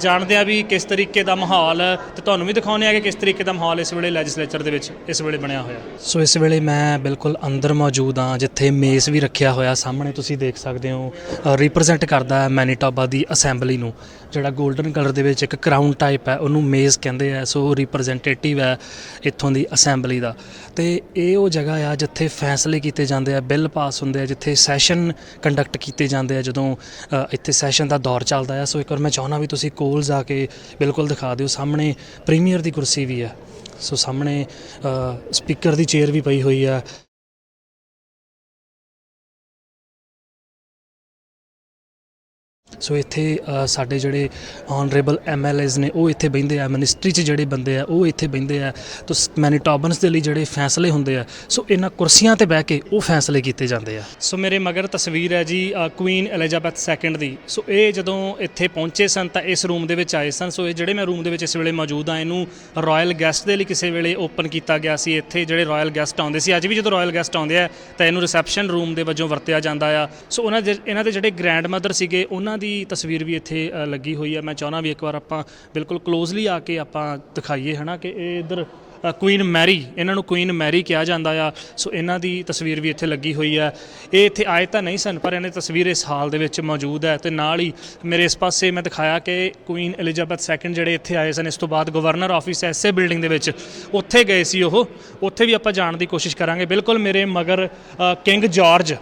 ਜਾਣਦੇ ਆ ਵੀ ਕਿਸ ਤਰੀਕੇ ਦਾ ਮਾਹੌਲ ਹੈ ਤੇ ਤੁਹਾਨੂੰ ਵੀ ਦਿਖਾਉਂਦੇ ਆ ਕਿ ਕਿਸ ਤਰੀਕੇ ਦਾ ਮਾਹੌਲ ਇਸ ਵੇਲੇ ਲੈਜਿਸਲੇਚਰ ਦੇ ਵਿੱਚ, ਇਸ ਵੇਲੇ ਬਣਿਆ ਹੋਇਆ। ਸੋ ਇਸ ਵੇਲੇ ਮੈਂ ਬਿਲਕੁਲ ਅੰਦਰ ਮੌਜੂਦ ਹਾਂ, ਜਿੱਥੇ ਮੇਜ਼ ਵੀ ਰੱਖਿਆ ਹੋਇਆ ਸਾਹਮਣੇ ਤੁਸੀਂ ਦੇਖ ਸਕਦੇ ਹੋ ਰਿਪਰੈਜ਼ੈਂਟ ਕਰਦਾ ਹੈ ਮੈਨੀਟੋਬਾ ਦੀ ਅਸੈਂਬਲੀ ਨੂੰ। ਜਿਹੜਾ 골ਡਨ ਕਲਰ ਦੇ ਵਿੱਚ ਇੱਕ ਕਰਾਊਨ ਟਾਈਪ ਹੈ, ਉਹਨੂੰ ਮੇਜ਼ ਕਹਿੰਦੇ ਆ ਸੋ ਰਿਪਰੈਜ਼ੈਂਟੇਟਿਵ ਹੈ ਇੱਥੋਂ ਦੀ ਅਸੈਂਬਲੀ ਦਾ। ਤੇ ਇਹ ਉਹ ਜਗ੍ਹਾ ਆ ਜਿੱਥੇ ਫੈਸਲੇ ਕੀਤੇ ਜਾਂਦੇ ਆ, ਬਿੱਲ ਪਾਸ ਹੁੰਦੇ ਆ, ਜਿੱਥੇ ਸੈਸ਼ਨ ਕੰਡਕਟ ਕੀਤੇ ਜਾਂਦੇ ਆ, ਜਦੋਂ ਇੱਥੇ ਸੈਸ਼ਨ ਦਾ ਦੌਰ ਚੱਲਦਾ ਆ। ਸੋ ਇੱਕ ਵਾਰ ਮੈਂ ਚਾਹੁੰਦਾ ਵੀ ਤੁਸੀਂ ਕੋਲ ਜਾ ਕੇ ਬਿਲਕੁਲ ਦਿਖਾ ਦਿਓ, ਸਾਹਮਣੇ ਪ੍ਰੀਮੀਅਰ ਦੀ ਕੁਰਸੀ ਵੀ ਹੈ। ਸੋ ਸਾਹਮਣੇ ਸਪੀਕਰ ਦੀ ਚੇਅਰ ਵੀ ਪਈ ਹੋਈ ਆ ਸੋ ਇੱਥੇ ਸਾਡੇ ਜਿਹੜੇ ਆਨਰੇਬਲ ਐਮਐਲਏਜ਼ ਨੇ, ਉਹ ਇੱਥੇ ਬਹਿੰਦੇ ਆ ਮਿਨਿਸਟਰੀ 'ਚ ਜਿਹੜੇ ਬੰਦੇ ਆ, ਉਹ ਇੱਥੇ ਬਹਿੰਦੇ ਆ। ਤੋ ਮੈਨੀਟੋਬਨਸ ਦੇ ਲਈ ਜਿਹੜੇ ਫੈਸਲੇ ਹੁੰਦੇ ਆ, ਸੋ ਇਹਨਾਂ ਕੁਰਸੀਆਂ ਤੇ ਬਹਿ ਕੇ ਉਹ ਫੈਸਲੇ ਕੀਤੇ ਜਾਂਦੇ ਆ। ਸੋ ਮੇਰੇ ਮਗਰ ਤਸਵੀਰ ਹੈ ਜੀ ਕੁਈਨ ਐਲਿਜ਼ਾਬੈਥ ਸੈਕੰਡ ਦੀ। ਸੋ ਇਹ ਜਦੋਂ ਇੱਥੇ ਪਹੁੰਚੇ ਸਨ, ਤਾਂ ਇਸ ਰੂਮ ਦੇ ਵਿੱਚ ਆਏ ਸਨ। ਸੋ ਇਹ ਜਿਹੜੇ ਮੈਂ ਰੂਮ ਦੇ ਵਿੱਚ ਇਸ ਵੇਲੇ ਮੌਜੂਦ ਆ ਇਹਨੂੰ ਰਾਇਲ ਗੈਸਟ ਦੇ ਲਈ ਕਿਸੇ ਵੇਲੇ ਓਪਨ ਕੀਤਾ ਗਿਆ ਸੀ। ਇੱਥੇ ਜਿਹੜੇ ਰਾਇਲ ਗੈਸਟ ਆਉਂਦੇ ਸੀ, ਅੱਜ ਵੀ ਜਦੋਂ ਰਾਇਲ ਗੈਸਟ ਆਉਂਦੇ ਆ, ਤਾਂ ਇਹਨੂੰ ਰਿਸੈਪਸ਼ਨ ਰੂਮ ਦੇ ਵਜੋਂ ਵਰਤਿਆ ਜਾਂਦਾ ਆ। ਸੋ ਉਹਨਾਂ ਦੇ, ਇਹਨਾਂ ਦੇ ਜਿਹੜੇ ਗ੍ਰੈਂਡ ਮਦਰ ਸੀਗੇ, ਉਹਨਾਂ ਦੀ ਤਸਵੀਰ ਵੀ ਇੱਥੇ ਅ, ਲੱਗੀ ਹੋਈ ਹੈ। ਮੈਂ ਚਾਹੁੰਦਾ ਵੀ ਇੱਕ ਵਾਰ ਆਪਾਂ ਬਿਲਕੁਲ ਕਲੋਜ਼ਲੀ ਆ ਕੇ ਆਪਾਂ ਦਿਖਾਈਏ ਹਨਾ ਕਿ ਇਹ ਇਧਰ ਕੁਈਨ ਮੈਰੀ ਇਹਨਾਂ ਨੂੰ ਕੁਈਨ ਮੈਰੀ ਕਿਹਾ ਜਾਂਦਾ ਆ। ਸੋ ਇਹਨਾਂ ਦੀ ਤਸਵੀਰ ਵੀ ਇੱਥੇ ਲੱਗੀ ਹੋਈ ਹੈ। ਇਹ ਇੱਥੇ ਆਏ ਤਾਂ ਨਹੀਂ ਸਨ ਪਰ ਇਹਨਾਂ ਦੀ ਤਸਵੀਰ ਇਸ ਹਾਲ ਦੇ ਵਿੱਚ ਮੌਜੂਦ ਹੈ ਤੇ ਨਾਲ ਹੀ ਮੇਰੇ ਇਸ ਪਾਸੇ ਮੈਂ ਦਿਖਾਇਆ ਕਿ ਕੁਈਨ ਐਲਿਜ਼ਾਬੈਥ ਸੈਕੰਡ ਜਿਹੜੇ ਇੱਥੇ ਆਏ ਸਨ ਇਸ ਤੋਂ ਬਾਅਦ ਗਵਰਨਰ ਆਫਿਸ ਐਸੇ ਬਿਲਡਿੰਗ ਦੇ ਵਿੱਚ। ਉੱਥੇ ਗਏ ਸੀ ਉਹ। ਉੱਥੇ ਵੀ ਆਪਾਂ ਜਾਣ ਦੀ ਕੋਸ਼ਿਸ਼ ਕਰਾਂਗੇ। ਬਿਲਕੁਲ ਮੇਰੇ ਮਗਰ ਕਿੰਗ ਜਾਰਜ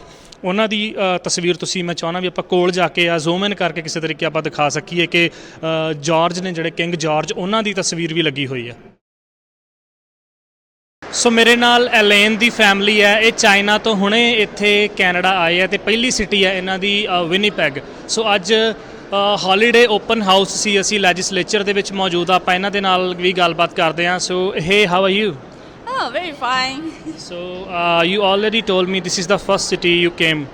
ਉਹਨਾਂ ਦੀ ਤਸਵੀਰ ਤੁਸੀਂ ਮੈਂ ਚਾਹੁੰਦਾ ਵੀ ਆਪਾਂ ਕੋਲ ਜਾ ਕੇ ਆ ਜ਼ੂਮ ਇਨ ਕਰਕੇ ਕਿਸੇ ਤਰੀਕੇ ਆਪਾਂ ਦਿਖਾ ਸਕੀਏ ਕਿ ਅ, ਜਾਰਜ ਨੇ ਜਿਹੜੇ ਕਿੰਗ ਜਾਰਜ ਉਹਨਾਂ ਦੀ ਤਸਵੀਰ ਵੀ ਲੱਗੀ ਹੋਈ ਹੈ। ਸੋ ਮੇਰੇ ਨਾਲ ਐਲੇਨ ਦੀ ਫੈਮਿਲੀ ਹੈ ਇਹ ਚਾਈਨਾ ਤੋਂ ਹੁਣੇ ਇੱਥੇ ਕੈਨੇਡਾ ਆਏ ਹੈ ਤੇ ਪਹਿਲੀ ਸਿਟੀ ਹੈ ਇਹਨਾਂ ਦੀ ਵਿਨੀਪੈਗ ਸੋ ਅੱਜ ਹੌਲੀਡੇ ਓਪਨ ਹਾਊਸ ਸੀ ਅਸੀਂ ਲੈਜਿਸਲੇਚਰ ਦੇ ਵਿੱਚ ਮੌਜੂਦ ਆ ਆਪਾਂ ਇਹਨਾਂ ਦੇ ਨਾਲ ਵੀ ਗੱਲਬਾਤ ਕਰਦੇ ਹਾਂ। So hey how are you Oh, very fine. So uh, you already told me this is the first city you came.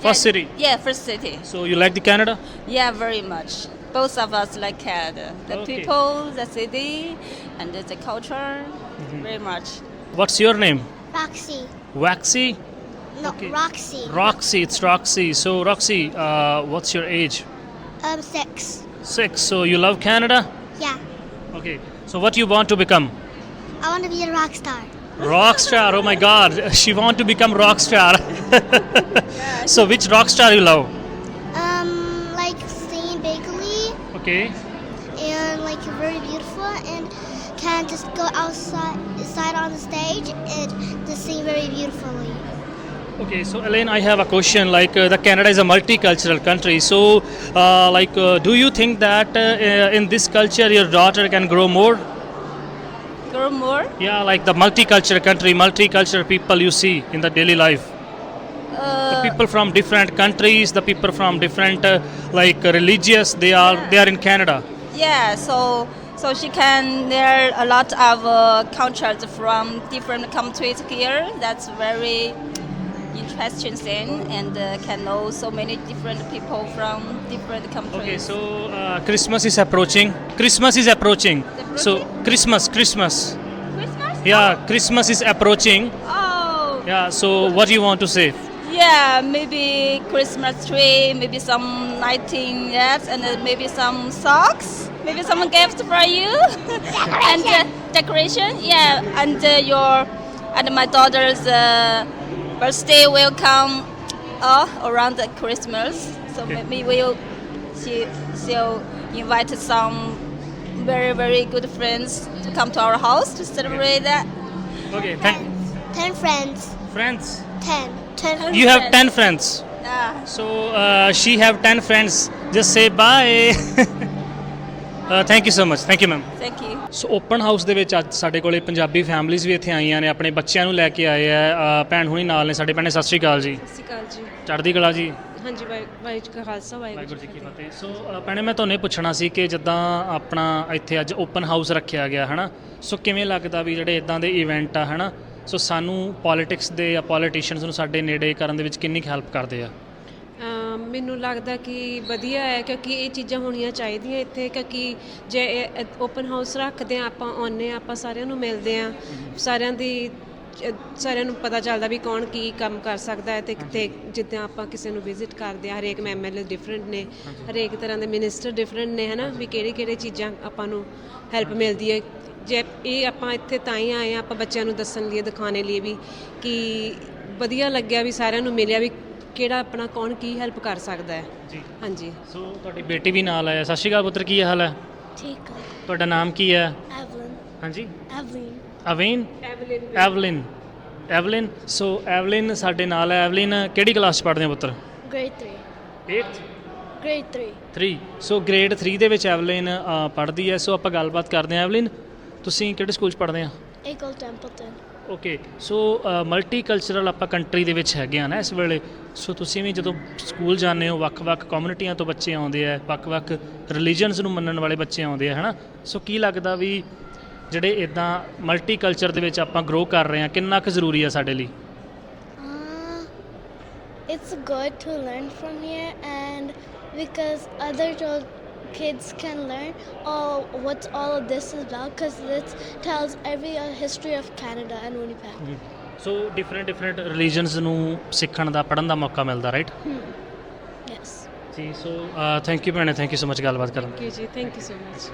First city. Yeah, first city. So you like the Canada? Yeah, very much. Both of us like Canada. The Okay. people, the city, and the, the culture, Mm-hmm. very much. What's your name? Roxy. Waxy? No, Okay. Roxy. Roxy. It's Roxy. So Roxy, uh, what's your age? Um, six. Six. So you love Canada? Yeah. Okay. So what you want to become? I want to be a rock star. Rock star. Oh my God. She want to become rock star. <laughs> so which rock star you love? Um, like singing bigly Okay. and like very beautiful and can just go outside, outside on the stage and just sing very beautifully. Okay, so Elaine, I have a question. Like uh, the Canada is a multicultural country, so uh, like, uh, do you think that uh, in this culture your daughter can grow more? More. Yeah, like the multicultural country, multicultural people you see in the daily life. Uh, People from different countries, the people from different uh, like uh, religious, they are they are in Canada. yeah, so so she can learn a lot of uh, cultures from different countries here. That's very interesting thing, and uh, can know so many different people from different countries. Okay, so uh, Christmas is approaching. Christmas is approaching. So Christmas, Christmas. Christmas. Yeah, Christmas is approaching. Oh. Yeah. So what do you want to say? Yeah, maybe Christmas tree, maybe some lighting, yes, and then maybe some socks, maybe some gifts for you, <laughs> and uh, decoration. Yeah, and uh, your and my daughter's uh, birthday will come uh, around the Christmas, so Okay. maybe we'll she she'll invite some very very good friends to come to our house to celebrate that. Okay, thank Ten friends. friends. Ten. Ten. You have 10 friends. Yeah. So uh, she have 10 friends. Just say bye. <laughs> thank you so much. Thank you ma'am. Thank you. So open house ਦੇ ਵਿੱਚ ਅੱਜ ਸਾਡੇ ਕੋਲੇ ਪੰਜਾਬੀ ਫੈਮਿਲੀਆਂ ਵੀ ਇੱਥੇ ਆਈਆਂ ਨੇ ਆਪਣੇ ਬੱਚਿਆਂ ਨੂੰ ਲੈ ਕੇ ਆਏ ਆ ਭੈਣ ਹੁਣੀ ਨਾਲ ਨੇ ਸਾਡੇ ਭੈਣੇ ਸਤਿ ਸ਼੍ਰੀ ਅਕਾਲ ਜੀ। ਸਤਿ ਸ਼੍ਰੀ ਅਕਾਲ ਜੀ। ਚੜ੍ਹਦੀ ਕਲਾ ਜੀ। ਹਾਂਜੀ ਵਾਹਿ- ਵਾਹਿਗੁਰੂ ਜੀ ਕਾ ਖਾਲਸਾ ਵਾਹਿਗੁਰੂ ਜੀ ਕੀ ਫਤਿਹ। ਸੋ ਭੈਣੇ ਮੈਂ ਤੁਹਾਨੂੰ ਇਹ ਪੁੱਛਣਾ ਸੀ ਕਿ ਜਿੱਦਾਂ ਆਪਣਾ ਇੱਥੇ ਅੱਜ ਓਪਨ ਹਾਊਸ ਰੱਖਿਆ ਗਿਆ ਹਨਾ? ਸੋ ਕਿਵੇਂ ਲੱਗਦਾ ਵੀ ਜਿਹੜੇ ਇਦਾਂ ਦੇ ਇਵੈਂਟ ਆ ਹਨਾ? ਸੋ ਸਾਨੂੰ ਪੋਲਿਟਿਕਸ ਦੇ ਜਾਂ ਪੋਲੀਟੀਸ਼ੀਅਨਸ ਨੂੰ ਸਾਡੇ ਨੇੜੇ ਕਰਨ ਦੇ ਵਿੱਚ ਕਿੰਨੀ ਹੈਲਪ ਕਰਦੇ ਆ? ਮੈਨੂੰ ਲੱਗਦਾ ਕਿ ਵਧੀਆ ਹੈ ਕਿਉਂਕਿ ਇਹ ਚੀਜ਼ਾਂ ਹੋਣੀਆਂ ਚਾਹੀਦੀਆਂ ਇੱਥੇ ਕਿਉਂਕਿ ਜੇ ਓਪਨ ਹਾਊਸ ਰੱਖਦੇ ਆ ਆਪਾਂ ਆਉਂਦੇ ਹਾਂ ਆਪਾਂ ਸਾਰਿਆਂ ਨੂੰ ਮਿਲਦੇ ਆ ਸਾਰਿਆਂ ਦੀ ਸਾਰਿਆਂ ਨੂੰ ਪਤਾ ਚੱਲਦਾ ਵੀ ਕੌਣ ਕੀ ਕੰਮ ਕਰ ਸਕਦਾ ਹੈ ਤੇ ਕਿਤੇ ਜਿੱਦਾਂ ਆਪਾਂ ਕਿਸੇ ਨੂੰ ਵਿਜ਼ਿਟ ਕਰਦੇ ਆ ਹਰੇਕ ਐਮਐਲਏ ਡਿਫਰੈਂਟ ਨੇ ਹਰੇਕ ਤਰ੍ਹਾਂ ਦੇ ਮਿਨਿਸਟਰ ਡਿਫਰੈਂਟ ਨੇ ਹਨਾ ਵੀ ਕਿਹੜੀ ਕਿਹੜੇ ਚੀਜ਼ਾਂ ਆਪਾਂ ਨੂੰ ਹੈਲਪ ਮਿਲਦੀ ਹੈ। ਜੇ ਇਹ ਆਪਾਂ ਇੱਥੇ ਤਾਂ ਹੀ ਆਏ ਆ ਆਪਾਂ ਬੱਚਿਆਂ ਨੂੰ ਦੱਸਣ ਲਈ ਦਿਖਾਣੇ ਲਈ ਵੀ ਕਿ ਵਧੀਆ ਲੱਗਿਆ ਵੀ ਸਾਰਿਆਂ ਨੂੰ ਮਿਲਿਆ ਵੀ ਕਿਹੜਾ ਆਪਣਾ ਕੌਣ ਕੀ ਹੈਲਪ ਕਰ ਸਕਦਾ ਹੈ? ਜੀ। ਹਾਂਜੀ। ਸੋ ਤੁਹਾਡੀ ਬੇਟੀ ਵੀ ਨਾਲ ਆਇਆ। ਸਤਿ ਸ਼੍ਰੀ ਅਕਾਲ ਪੁੱਤਰ ਕੀ ਹਾਲ ਹੈ? ਠੀਕ ਹੈ ਤੁਹਾਡਾ ਨਾਮ ਕੀ ਹੈ? ਐਵਲਿਨ ਹਾਂਜੀ। ਐਵਲਿਨ ਅਵੇਨ ਐਵਲਿਨ ਐਵਲਿਨ ਸੋ ਐਵਲਿਨ ਸਾਡੇ ਨਾਲ ਹੈ। ਐਵਲਿਨ ਕਿਹੜੀ ਕਲਾਸ ਚ ਪੜ੍ਹਦੇ ਹੋ ਪੁੱਤਰ? ਗ੍ਰੇਡ 3 8th ਗ੍ਰੇਡ 3 3 ਸੋ ਗ੍ਰੇਡ 3 ਦੇ ਵਿੱਚ ਐਵਲਿਨ ਪੜ੍ਹਦੀ ਹੈ। ਸੋ ਆਪਾਂ ਗੱਲਬਾਤ ਕਰਦੇ ਹਾਂ। ਐਵਲਿਨ ਤੁਸੀਂ ਕਿਹੜੇ ਸਕੂਲ 'ਚ ਪੜ੍ਹਦੇ ਆ? Eagle Templeton okay so multicultural ਆਪਾਂ ਕੰਟਰੀ ਦੇ ਵਿੱਚ ਹੈਗੇ ਆ ਨਾ ਇਸ ਵੇਲੇ ਸੋ ਤੁਸੀਂ ਵੀ ਜਦੋਂ ਸਕੂਲ ਜਾਂਦੇ ਹੋ ਵੱਖ-ਵੱਖ ਕਮਿਊਨਿਟੀਆਂ ਤੋਂ ਬੱਚੇ ਆਉਂਦੇ ਆ ਵੱਖ-ਵੱਖ ਰਿਲੀਜਨਸ ਨੂੰ ਮੰਨਣ ਵਾਲੇ ਬੱਚੇ ਆਉਂਦੇ ਆ ਹਨਾ? ਸੋ ਕੀ ਲੱਗਦਾ ਵੀ ਜਿਹੜੇ ਇਦਾਂ ਮਲਟੀਕਲਚਰ ਦੇ ਵਿੱਚ ਆਪਾਂ ਗਰੋ ਕਰ ਰਹੇ ਆ ਕਿੰਨਾ ਕੁ ਜ਼ਰੂਰੀ ਆ ਸਾਡੇ ਲਈ? Uh, it's good to learn from here, and because other kids can learn oh, what all of this is about, because this tells every uh, history of Canada and Winnipeg. So different different religions ਨੂੰ ਸਿੱਖਣ ਦਾ ਪੜ੍ਹਨ ਦਾ ਮੌਕਾ ਮਿਲਦਾ ਰਾਈਟ Yes. ਜੀ ਸੋ ਥੈਂਕ ਯੂ ਭੈਣੇ ਥੈਂਕ ਯੂ ਸੋ ਮਚ ਗੱਲਬਾਤ ਕਰਨ ਓਕੇ ਜੀ thank you so much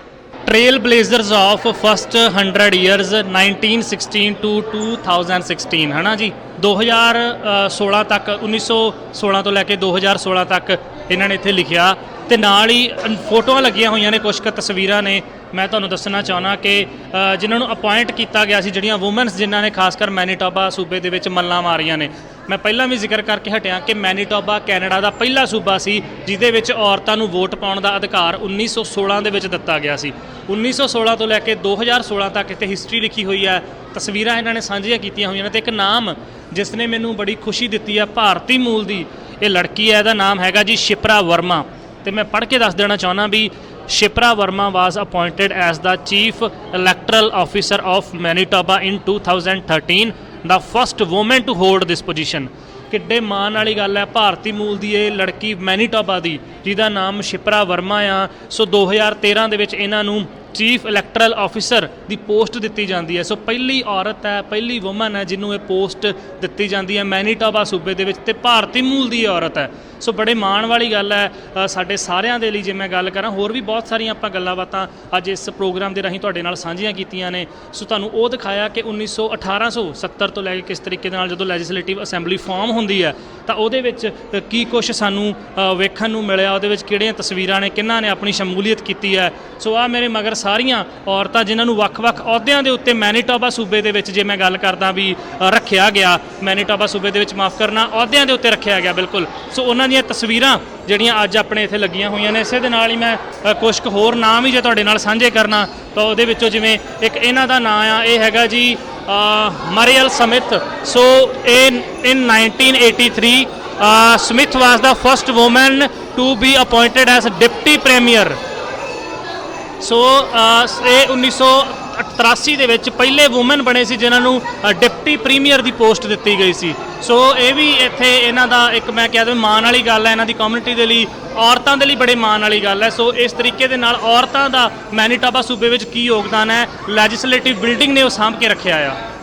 trailblazers of first 100 years 1916 to 2016 ਹਨਾ ਜੀ? 2016 ਤੱਕ 1916 ਤੋਂ ਲੈ ਕੇ 2016 ਤੱਕ ਇਹਨਾਂ ਨੇ ਇੱਥੇ ਲਿਖਿਆ। ਤੇ ਨਾਲ ਹੀ ਫੋਟੋਆਂ ਲੱਗੀਆਂ ਹੋਈਆਂ ਨੇ ਕੁਝ ਕੁ ਤਸਵੀਰਾਂ ਨੇ। ਮੈਂ ਤੁਹਾਨੂੰ ਦੱਸਣਾ ਚਾਹਣਾ ਕਿ ਅ, ਜਿਨ੍ਹਾਂ ਨੂੰ ਅਪਾਇੰਟ ਕੀਤਾ ਗਿਆ ਸੀ ਜਿਹੜੀਆਂ ਔਮਨਸ ਜਿਨ੍ਹਾਂ ਨੇ ਖਾਸ ਕਰ ਮੈਨੀਟੋਬਾ ਸੂਬੇ ਦੇ ਵਿੱਚ ਮੱਲਾਂ ਮਾਰੀਆਂ ਨੇ। ਮੈਂ ਪਹਿਲਾਂ ਵੀ ਜ਼ਿਕਰ ਕਰਕੇ ਹਟਿਆ ਕਿ ਮੈਨੀਟੋਬਾ ਕੈਨੇਡਾ ਦਾ ਪਹਿਲਾ ਸੂਬਾ ਸੀ ਜਿਹਦੇ ਵਿੱਚ ਔਰਤਾਂ ਨੂੰ ਵੋਟ ਪਾਉਣ ਦਾ ਅਧਿਕਾਰ 1916 ਦੇ ਵਿੱਚ ਦਿੱਤਾ ਗਿਆ ਸੀ। 1916 ਤੋਂ ਲੈ ਕੇ 2016 ਤੱਕ ਇੱਥੇ ਹਿਸਟਰੀ ਲਿਖੀ ਹੋਈ ਹੈ। ਤਸਵੀਰਾਂ ਇਹਨਾਂ ਨੇ ਸਾਂਝੀਆਂ ਕੀਤੀਆਂ ਹੋਈਆਂ ਨੇ ਤੇ ਇੱਕ ਨਾਮ ਜਿਸ ਨੇ ਮੈਨੂੰ ਬੜੀ ਖੁਸ਼ੀ ਦਿੱਤੀ ਹੈ ਭਾਰਤੀ ਮੂਲ ਦੀ। ਇਹ ਲੜਕੀ ਹੈ ਇਹਦਾ ਨਾਮ ਹੈਗਾ ਜੀ ਸ਼ਿਪਰਾ ਵਰਮਾ। ਤੇ ਮੈਂ ਪੜ੍ਹ ਕੇ ਦੱਸ ਦੇਣਾ ਚਾਹੁੰਦਾ ਵੀ Shipra Verma was appointed as the chief electoral officer of Manitoba in 2013 the first woman to hold this position ਕਿੱਡੇ ਮਾਣ ਵਾਲੀ ਗੱਲ ਹੈ, ਭਾਰਤੀ ਮੂਲ ਦੀ ਇਹ ਲੜਕੀ ਮੈਨੀਟੋਬਾ ਦੀ, ਜਿਹਦਾ ਨਾਮ ਸ਼ਿਪਰਾ ਵਰਮਾ ਆ। ਸੋ 2013 ਦੇ ਵਿੱਚ ਇਹਨਾਂ ਨੂੰ ਚੀਫ ਇਲੈਕਟਰਲ ਆਫੀਸਰ ਦੀ ਪੋਸਟ ਦਿੱਤੀ ਜਾਂਦੀ ਹੈ। ਸੋ ਪਹਿਲੀ ਔਰਤ ਹੈ, ਪਹਿਲੀ ਔਮਨ ਹੈ, ਜਿਹਨੂੰ ਇਹ ਪੋਸਟ ਦਿੱਤੀ ਜਾਂਦੀ ਹੈ ਮੈਨੀਟੋਬਾ ਸੂਬੇ ਦੇ ਵਿੱਚ ਤੇ ਭਾਰਤੀ ਮੂਲ ਦੀ ਇਹ ਔਰਤ ਹੈ। ਸੋ ਬੜੇ ਮਾਣ ਵਾਲੀ ਗੱਲ ਹੈ ਸਾਡੇ ਸਾਰਿਆਂ ਦੇ ਲਈ ਜੇ ਮੈਂ ਗੱਲ ਕਰਾਂ, ਹੋਰ ਵੀ ਬਹੁਤ ਸਾਰੀਆਂ ਆਪਾਂ ਗੱਲਾਂ ਬਾਤਾਂ ਅੱਜ ਇਸ ਪ੍ਰੋਗਰਾਮ ਦੇ ਰਾਹੀਂ ਤੁਹਾਡੇ ਨਾਲ ਸਾਂਝੀਆਂ ਕੀਤੀਆਂ ਨੇ। ਸੋ ਤੁਹਾਨੂੰ ਉਹ ਦਿਖਾਇਆ ਕਿ 1900 1870 ਤੋਂ ਲੈ ਕੇ ਕਿਸ ਤਰੀਕੇ ਦੇ ਨਾਲ ਜਦੋਂ ਲੈਜਿਸਲੇਟਿਵ ਅਸੈਂਬਲੀ ਫਾਰਮ ਹੁੰਦੀ ਹੈ, ਤਾਂ ਉਹਦੇ ਵਿੱਚ ਕੀ ਕੁਝ ਸਾਨੂੰ ਵੇਖਣ ਨੂੰ ਮਿਲਿਆ, ਉਹਦੇ ਵਿੱਚ ਕਿਹੜੀਆਂ ਤਸਵੀਰਾਂ ਨੇ ਕਿਹਨਾਂ ਨੇ ਆਪਣੀ ਸ਼ਮੂਲੀਅਤ ਕੀਤੀ ਹੈ। ਸੋ ਆ ਮੇਰੇ ਮਗਰ ਸਾਰੀਆਂ ਔਰਤਾਂ ਜਿਨ੍ਹਾਂ ਨੂੰ ਵੱਖ-ਵੱਖ ਅਹੁਦਿਆਂ ਦੇ ਉੱਤੇ ਮੈਨੀਟੋਬਾ ਸੂਬੇ ਦੇ ਵਿੱਚ ਜੇ ਮੈਂ ਗੱਲ ਕਰਦਾ ਵੀ ਰੱਖਿਆ ਗਿਆ, ਮੈਨੀਟੋਬਾ ਸੂਬੇ ਦੇ ਵਿੱਚ ਮਾਫ ਕਰਨਾ ਅਹੁਦਿਆਂ ਦੇ ਉੱਤੇ ਰੱਖਿਆ ਗਿਆ, ਬਿਲਕੁਲ। ਸੋ ਉਹਨਾਂ ਦੀਆਂ ਤਸਵੀਰਾਂ ਜਿਹੜੀਆਂ ਅੱਜ ਆਪਣੇ ਇੱਥੇ ਲੱਗੀਆਂ ਹੋਈਆਂ ਨੇ। ਇਸੇ ਦੇ ਨਾਲ ਹੀ ਮੈਂ ਅ, ਕੁਝ ਕੁ ਹੋਰ ਨਾਮ ਹੀ ਜੇ ਤੁਹਾਡੇ ਨਾਲ ਸਾਂਝੇ ਕਰਨਾ ਤਾਂ ਉਹਦੇ ਵਿੱਚੋਂ ਜਿਵੇਂ ਇੱਕ ਇਹਨਾਂ ਦਾ ਨਾਮ ਆ ਇਹ ਹੈਗਾ ਜੀ Muriel Smith. So in in 1983 Smith was the first woman to be appointed as deputy premier so uh, ਇਹ 1983 ਦੇ ਵਿੱਚ ਪਹਿਲੇ ਔਮਨ ਬਣੇ ਸੀ, ਜਿਨ੍ਹਾਂ ਨੂੰ ਡਿਪਟੀ ਪ੍ਰੀਮੀਅਰ ਦੀ ਪੋਸਟ ਦਿੱਤੀ ਗਈ ਸੀ। ਸੋ ਇਹ ਵੀ ਇੱਥੇ ਇਹਨਾਂ ਦਾ ਇੱਕ ਮੈਂ ਕਹਿ ਦਵਾਂ ਮਾਣ ਵਾਲੀ ਗੱਲ ਹੈ, ਇਹਨਾਂ ਦੀ ਕਮਿਊਨਿਟੀ ਦੇ ਲਈ, ਔਰਤਾਂ ਦੇ ਲਈ ਬੜੇ ਮਾਣ ਵਾਲੀ ਗੱਲ ਹੈ। ਸੋ ਇਸ ਤਰੀਕੇ ਦੇ ਨਾਲ ਔਰਤਾਂ ਦਾ ਮੈਨੀਟਾਬਾ ਸੂਬੇ ਵਿੱਚ ਕੀ ਯੋਗਦਾਨ ਹੈ? ਲੈਜਿਸਲੇਟਿਵ ਬਿਲਡਿੰਗ ਨੇ ਉਹ ਸਾਂਭ ਕੇ ਰੱਖਿਆ ਆ।